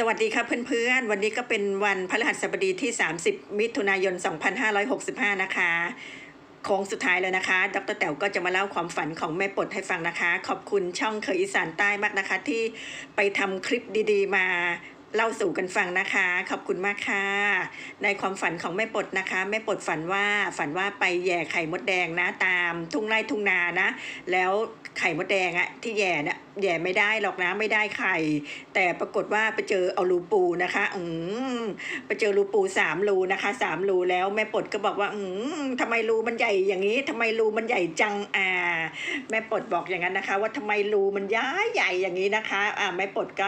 สวัสดีครับเพื่อนๆ วันนี้ก็เป็นวันพฤหัสบดีที่ 30 มิถุนายน 2565 นะคะโค้งสุดท้ายแล้วนะคะ ดรแต๋วก็จะมาเล่าความฝันของแม่ปดให้ฟังนะคะ ขอบคุณช่องเคยอีสานใต้มากนะคะ ที่ไปทำคลิปดีๆ มา เล่าสู่กันฟังนะคะ ขอบคุณมากค่ะ ในความฝันของแม่ปดนะคะ แม่ปดฝันว่าฝันว่าไปแย่ไข่มดแดงนะตามทุ่งไร่ทุ่งนานะ แล้วไข่มดแดงอะที่แย่เนี่ยแย่ไม่ได้หรอกนะไม่ได้ไข่ แต่ปรากฏว่าไปเจอเอารูปูนะคะอืมไปเจอรูปูสามรูนะคะสามรูแล้วแม่ปดก็บอกว่าอืมทำไมรูมันใหญ่อย่างนี้ทำไมรูมันใหญ่จังอ่า แม่ปดบอกอย่างนั้นนะคะ ว่าทำไมรูมันย้ายใหญ่อย่างนี้นะคะอ่าแม่ปดก็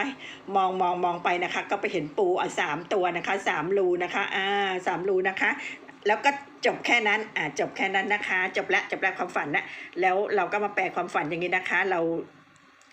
มองมองมองไปนะคะก็ไปเห็นปูอะสามตัวนะคะสามรูนะคะอ่าสามรูนะคะ แล้วก็จบแค่นั้นอ่าจบแค่นั้นนะคะ จบละจบละความฝันนะแล้วเราก็มาแปลความฝันอย่างนี้นะคะ เรา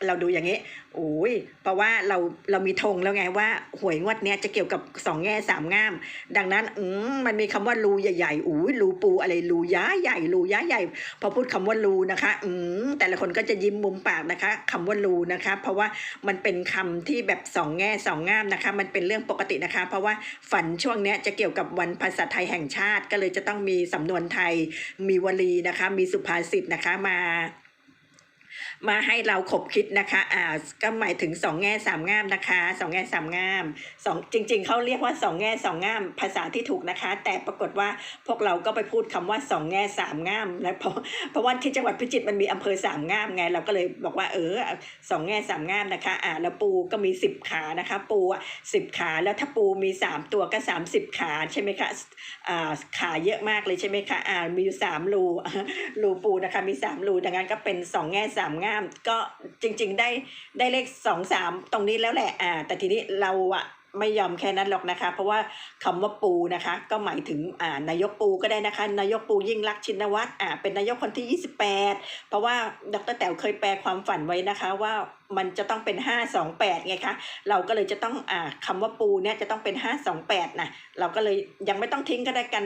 เราดูอย่างนี้โอ้ยเพราะว่าเราเรามีธงแล้วไงว่าหวยงวดเนี้ยจะเกี่ยวกับสองแง่สามง่าม ดังนั้นอืมมันมีคำว่ารูใหญ่ๆอุ้ยรูปูอะไรรูย้าใหญ่รูย้าใหญ่ พอพูดคำว่ารูนะคะอืมแต่ละคนก็จะยิ้มมุมปากนะคะคำว่ารูนะคะ เพราะว่ามันเป็นคำที่แบบสองแง่สองง่ามนะคะ มันเป็นเรื่องปกตินะคะ เพราะว่าฝันช่วงเนี้ยจะเกี่ยวกับวันภาษาไทยแห่งชาติ ก็เลยจะต้องมีสำนวนไทยมีวลีนะคะ มีสุภาษิตนะคะมา มาให้เราขบคิดนะคะอ่าก็หมายถึงสองแง่สามง่ามนะคะสองแง่สามง่ามสองจริง ๆเขาเรียกว่าสองแง่สองง่ามภาษาที่ถูกนะคะ แต่ปรากฏว่าพวกเราก็ไปพูดคำว่าสองแง่สามง่ามแล้วเพราะเพราะว่าที่จังหวัดพิจิตรมันมีอำเภอสามง่ามไงเราก็เลยบอกว่าเออสองแง่สามง่ามนะคะอ่าแล้วปูก็มีสิบขานะคะ ปูอะสิบขาแล้วถ้าปูมีสามตัวก็สามสิบขาใช่ไหมคะอ่าขาเยอะมากเลยใช่ไหมคะอ่ามีอยู่สามรูรูปูนะคะมีสามรูดังนั้นก็เป็นสองแง่สามง่ามก็จริง ๆ ได้ได้เลขสองสามตรงนี้แล้วแหละอ่าแต่ทีนี้เราอะไม่ยอมแค่นั้นหรอกนะคะ เพราะว่าคำว่าปูนะคะ ก็หมายถึงอ่านายกปูก็ได้นะคะ นายกปูยิ่งรักชินวัตรอ่าเป็นนายกคนที่ 28 เพราะว่าดรแต๋วเคยแปลความฝันไว้นะคะว่ามันจะต้องเป็น 528 ไงคะ เราก็เลยจะต้องอ่าคำว่าปูเนี่ยจะต้องเป็น 528นะเราก็เลยยังไม่ต้องทิ้งก็ได้กัน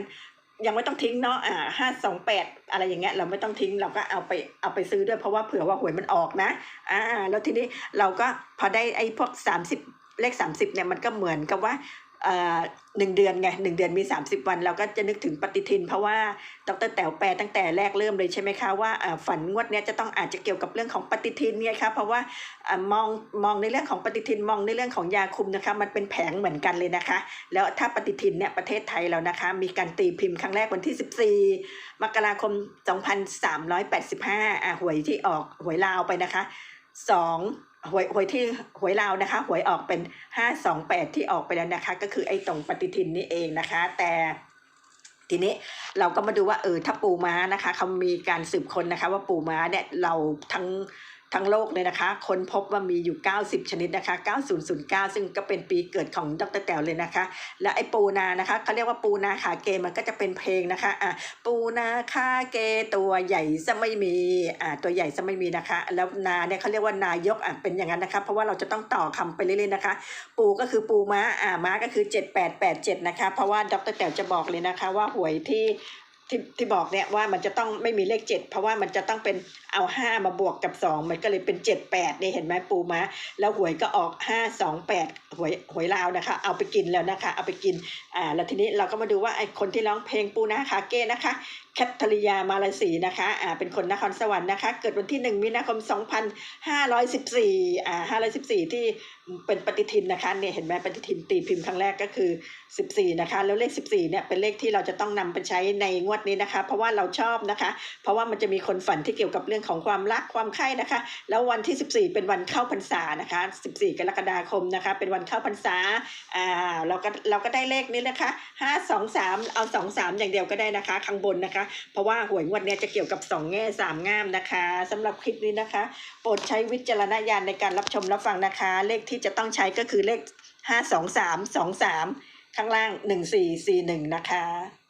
ยังไม่ต้องทิ้งเนาะอ่าห้าสองแปดอะไรอย่างเงี้ยเราไม่ต้องทิ้งเราก็เอาไปเอาไปซื้อด้วยเพราะว่าเผื่อว่าหวยมันออกนะอ่าแล้วทีนี้เราก็พอได้ไอ้พวกสามสิบเลขสามสิบเนี่ยมันก็เหมือนกับว่า หนึ่งเดือนไงหนึ่งเดือนมีสามสิบวัน เราก็จะนึกถึงปฏิทิน เพราะว่าดรแต๋วแปลตั้งแต่แรกเริ่มเลยใช่ไหมคะว่าฝันงวดนี้จะต้องอาจจะเกี่ยวกับเรื่องของปฏิทินเนี่ยคะเพราะว่าอ่ามองมองในเรื่องของปฏิทินมองในเรื่องของยาคุมนะคะมันเป็นแผงเหมือนกันเลยนะคะ แล้วถ้าปฏิทินเนี่ยประเทศไทยเรานะคะ มีการตีพิมพ์ครั้งแรกวันที่ 14 มกราคม 2385อ่าหวยที่ออกหวยลาวไปนะคะ สองหวยหวยที่หวยเลานะคะ หวยออกเป็นห้าสองแปดที่ออกไปแล้วนะคะ ก็คือไอ้ตรงปฏิทินนี่เองนะคะ แต่ทีนี้เราก็มาดูว่าเออถ้าปูม้านะคะเขามีการสืบคนนะคะ ว่าปูม้าเนี่ยเราทั้ง ทั้งโลกเลยนะคะ ค้นพบว่ามีอยู่ 90 ชนิดนะคะ 9009 ซึ่งก็เป็นปีเกิดของดรแต๋วเลยนะคะ และไอ้ปูนานะคะเขาเรียกว่าปูนาขาเกมันก็จะเป็นเพลงนะคะอะปูนาขาเกตัวใหญ่ซะไม่มีอ่าตัวใหญ่ซะไม่มีนะคะ แล้วนาเนี่ยเขาเรียกว่านายกอะเป็นอย่างนั้นนะคะ เพราะว่าเราจะต้องต่อคำไปเรื่อยๆนะคะ ปูก็คือปูม้าอ่าม้าก็คือ 7887 นะคะ เพราะว่าดรแต๋วจะบอกเลยนะคะว่าหวยที่ ที่ที่บอกเนี่ยว่ามันจะต้องไม่มีเลข7เพราะว่ามันจะต้องเป็นเอา5มาบวกกับ2มันก็เลยเป็น78นี่เห็นไหมปูม้าแล้วหวยก็ออก528หวยหวยลาวนะคะ เอาไปกินแล้วนะคะ เอาไปกินอ่าแล้วทีนี้เราก็มาดูว่าไอ้คนที่ร้องเพลงปูนาคาเก้นะคะแคทธริยามาลาสีนะคะอ่าเป็นคนนครสวรรค์นะคะ เกิดวันที่1มีนาคม2514อ่า514ที่เป็นปฏิทินนะคะเนี่ยเห็นไหมปฏิทินตีพิมพ์ครั้งแรกก็คือ 14 นะคะ แล้วเลข 14 เนี่ยเป็นเลขที่เราจะต้องนำไปใช้ในงวดนี้นะคะ เพราะว่าเราชอบนะคะ เพราะว่ามันจะมีคนฝันที่เกี่ยวกับเรื่องของความรักความใคร่นะคะ แล้ววันที่ 14 เป็นวันเข้าพรรษานะคะ 14 กรกฎาคมนะคะ เป็นวันเข้าพรรษาอ่าเราก็เราก็ได้เลขนี้นะคะ 5 2 3 เอา 2 3 อย่างเดียวก็ได้นะคะ ข้างบนนะคะ เพราะว่าหวยงวดนี้จะเกี่ยวกับ 2 แง่ 3 ง่ามนะคะสำหรับคลิปนี้นะคะ โปรดใช้วิจารณญาณในการรับชมรับฟังนะคะ เลขที่จะต้องใช้ก็คือเลข 5 2 3 2 3 ข้างล่าง 1441 นะคะ